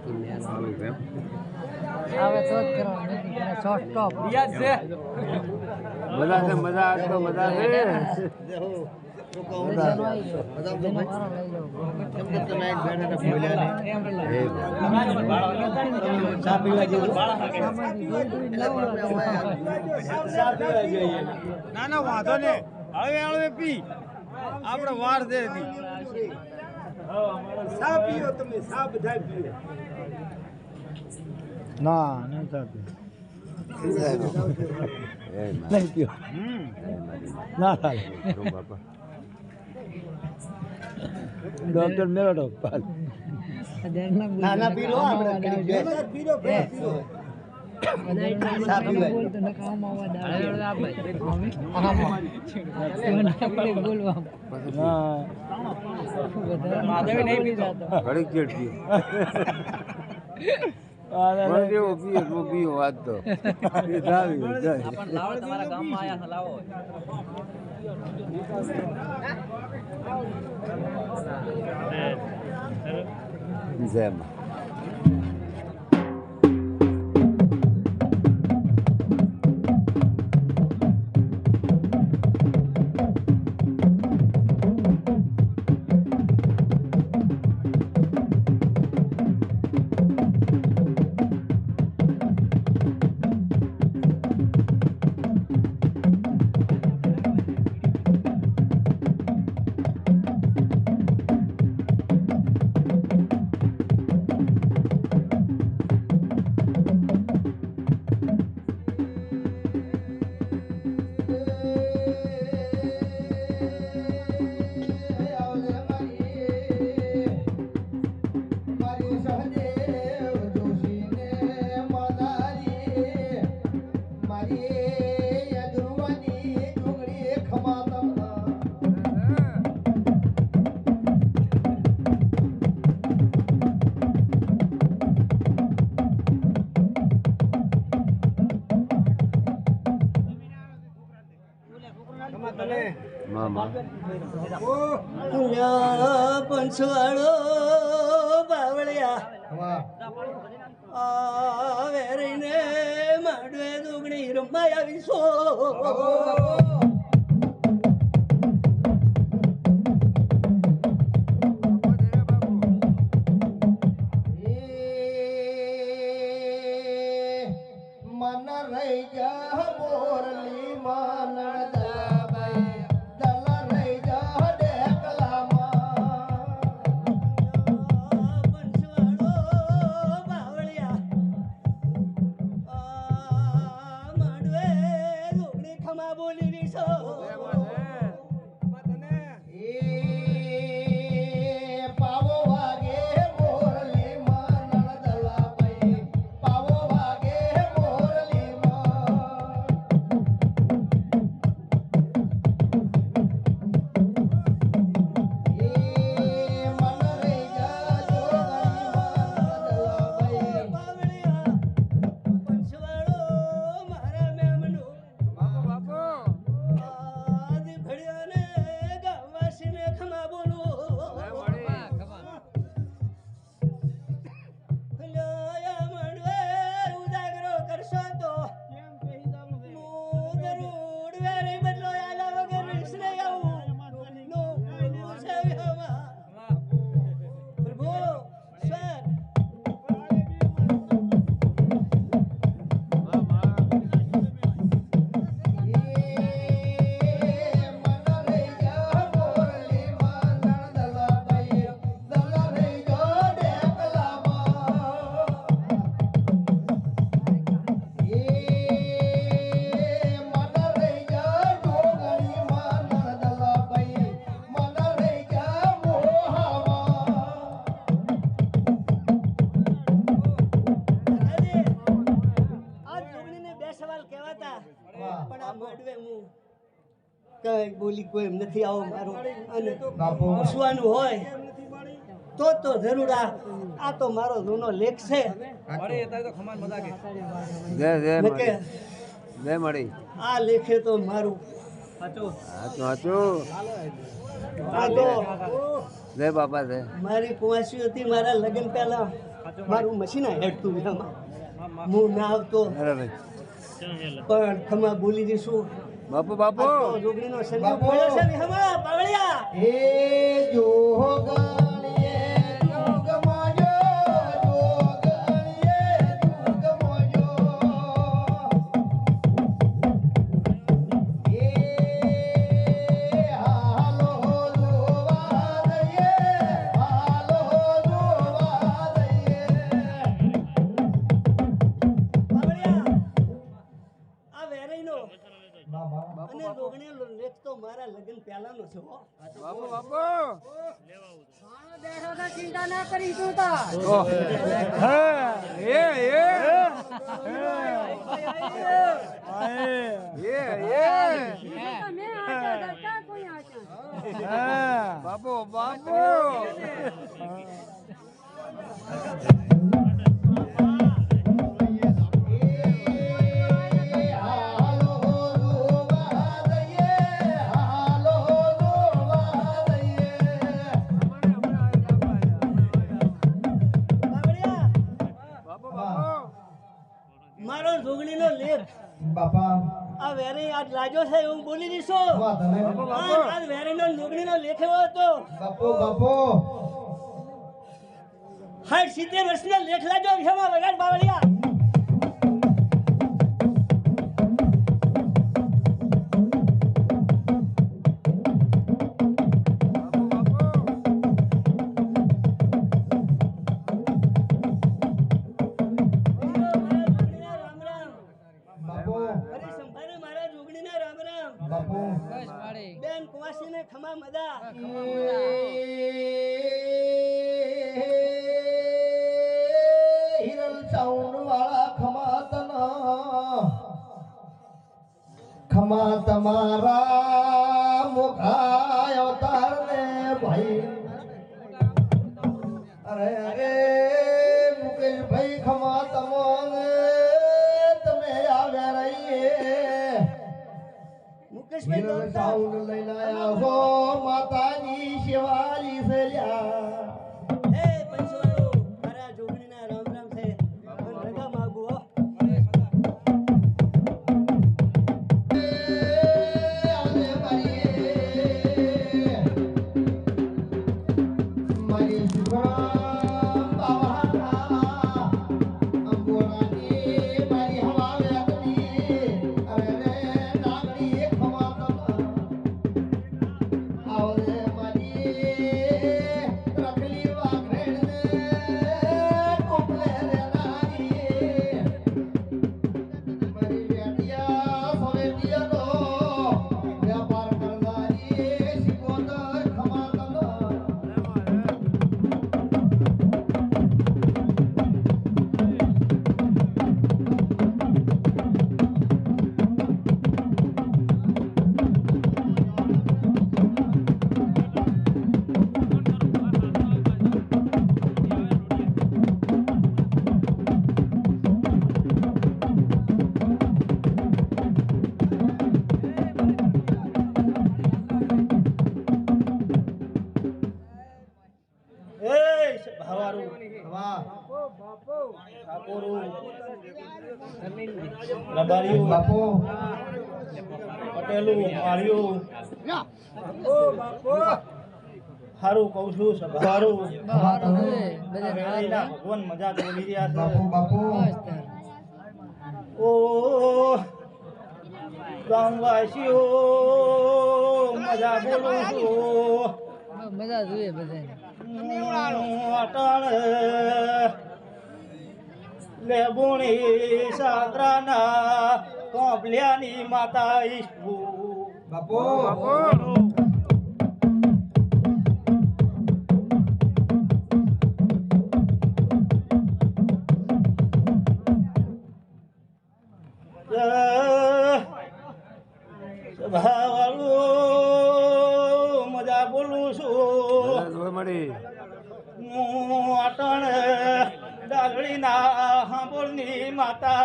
તો જ કરવાનું. શોર્ટ સ્ટોપ મજા છે મજા તો મજા છે. જેવું ના ના વાંધો ને. હળવે હળવે પી. આપણે વાર દે સાપ પીઓ તમે સાપ બધા પીઓ ના નહીં પીવો ના ચાલે ડોક્ટર મેળો ડોક્ટર ના ના પી લો આપણે માધવી નહીં પીઓ પીઓ પીઓ વાત તો. જાય લાવો આવે રહીને માંડવે દુગણી રમાય આવી ઓલી કોઈ નથી આવો મારો. અને પૂછવાનું હોય તો તો જરૂર આ આ તો મારો જૂનો લેખ છે. જય મળી. આ લેખે તો મારું જય બાપા છે મારી કુવાસી હતી મારા લગ્ન પહેલા. મારું મશીન હેડતું એમાં હું ના આવતો. પણ ખમા બોલી દઈશું. બાપુ બાપુ. જોગડીનો સંજોગ પડ્યો છે વિહમા પાવળિયા. એ જોગા વાત લાજો છે હું બોલી દીશો આજ વેરેનો લુગડીનો લેખેલો હતો. બાપો બાપો. હાઈ સિત્તેર લેખ લાજો ક્ષમા વગાડ બાવળિયા હવારું હવા. ઠાકોરું. રબારિયું બાપો. પટેલું માળિયું હારું કહું છું સભારું ભગવાન મજા બોલી રહ્યા છે. બાપુ બાપુ. ઓ ગામવાસીઓ મજા બોલું છું. મજા જોઈએ બધા અટણ લેબુણી સાંદ્રાના કોંભલ્યાની માતા ઈશ્વુ. બાપો. મજા બોલું છું. મળી. હું અટણ ડાલડીના હાંબોળની માતા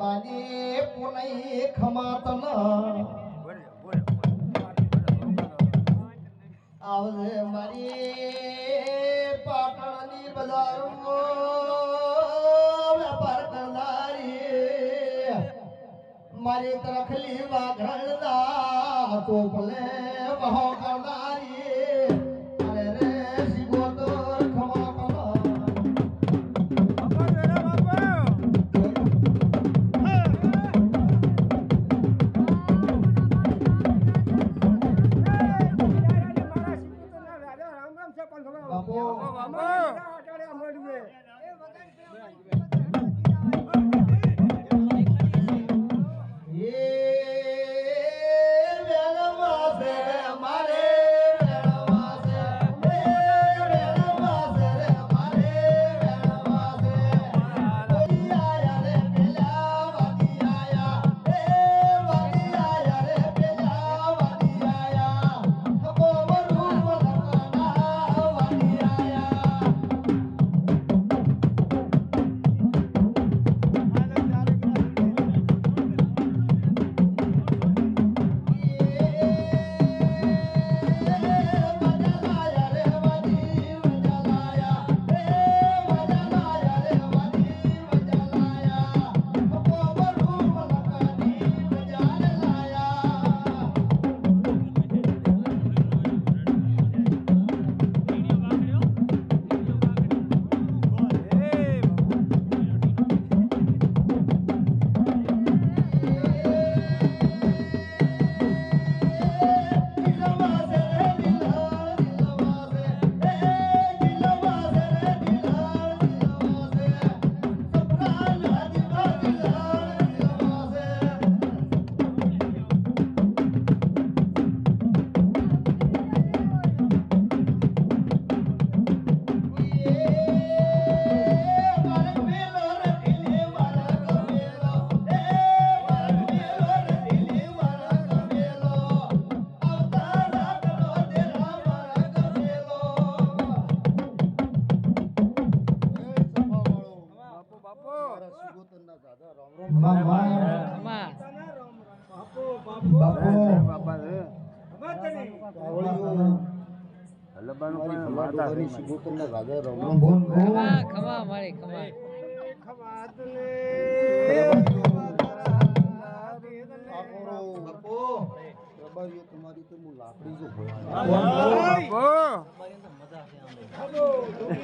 ಬಾನಿ ಪುನೈ ಖಮಾತನ આવજે મારી પાટણની બજારમાં વેપાર કરનારી મારી તરખલી વાઘણના ચોપલે મહો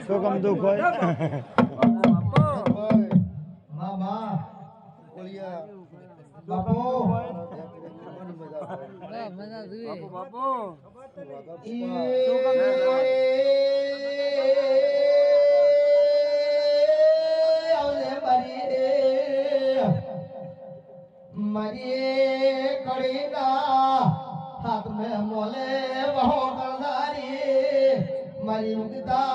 શું કમ દુઃખ હોય બાપો. બાપુ બાપુ. મરીએ કડીના હાથ મે મોલે વહો કરનારી મારી મુગતા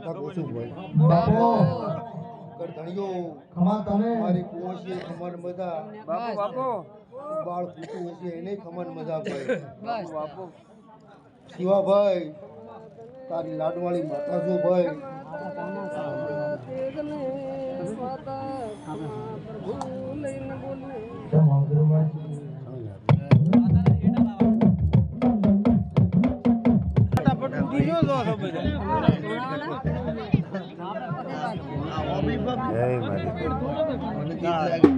તાકાત ઓછું હોય. બાળ ફૂટું છે એને ખમર મજા પડે શિવાભાઈ તારી લાડવાળી માતા ભાઈ ફટાફટ ઉઠી ગયો તો છો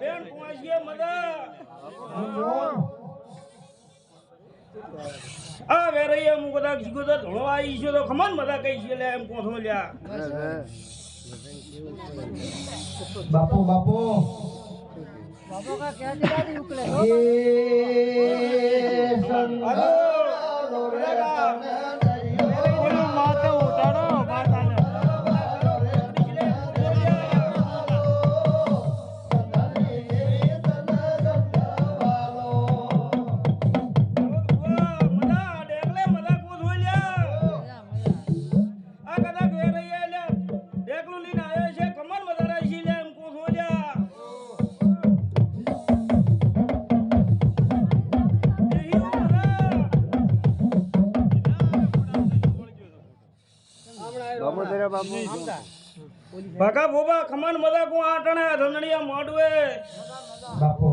બેન આ વેરૈયા મુ કદાચ શીખોતર ધોળવાઈ છે તો ખમાન મદા કઈ છે લે એમ કોથો લ્યા. બાપુ બાપુ. બાપો કા ક્યાં જગાડી ઉકલે ભગા બોબા ખમણ મદા કો આટણે ધંધણીયા મોડવે બાપો.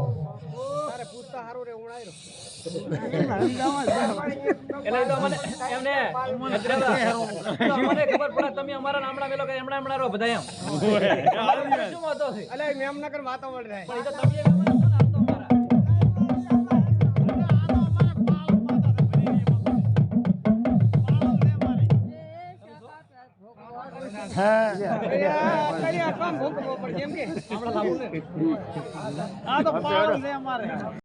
એટલે તો મને રે ઉણાઈ ખબર પડે તમે અમારા નામડા મેલો કે એમણા એમણા રહો બધા એમ. શું વાતો છે? અલે મેમ નગર વાતો વળ રહે આ તો પાડું છે અમારે.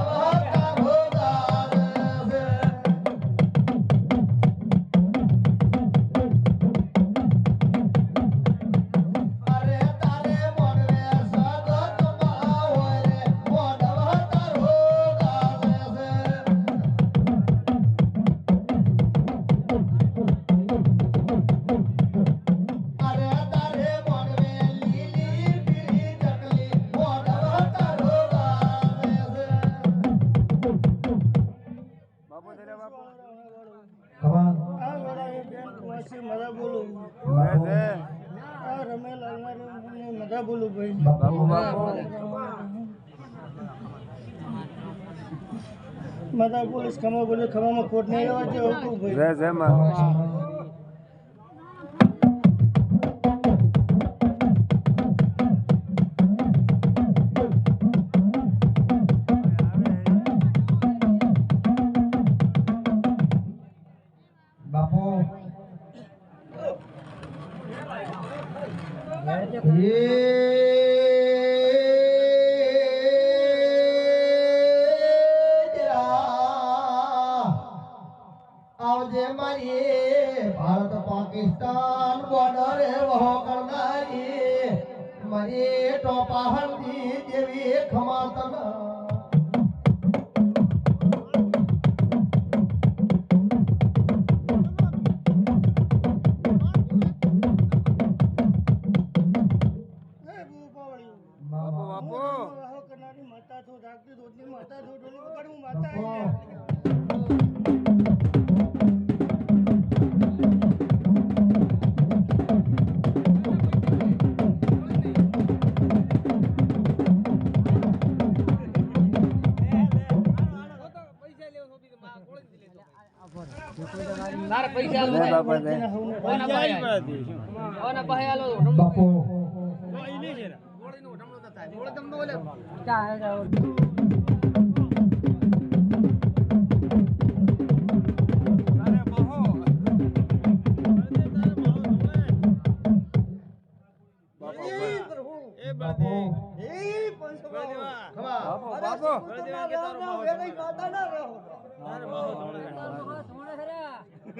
માતા પોલીસ ખમા બોલે ખમામાં ખોટ નહીં આવે રહેવા જોઈએ જય જય મા પાકિસ્તાન બોર્ડરે વહો કરનારી મારી ટોપા હલ્દી જેવી ખમાતના બાપો બાપો. બાપો. બાપો.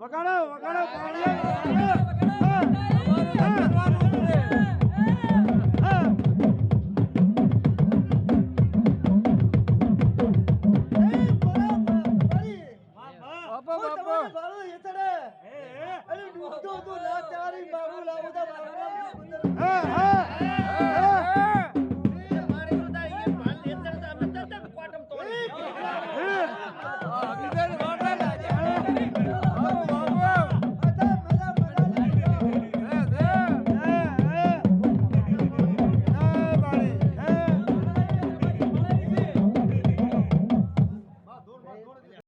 વગાડો વગાડો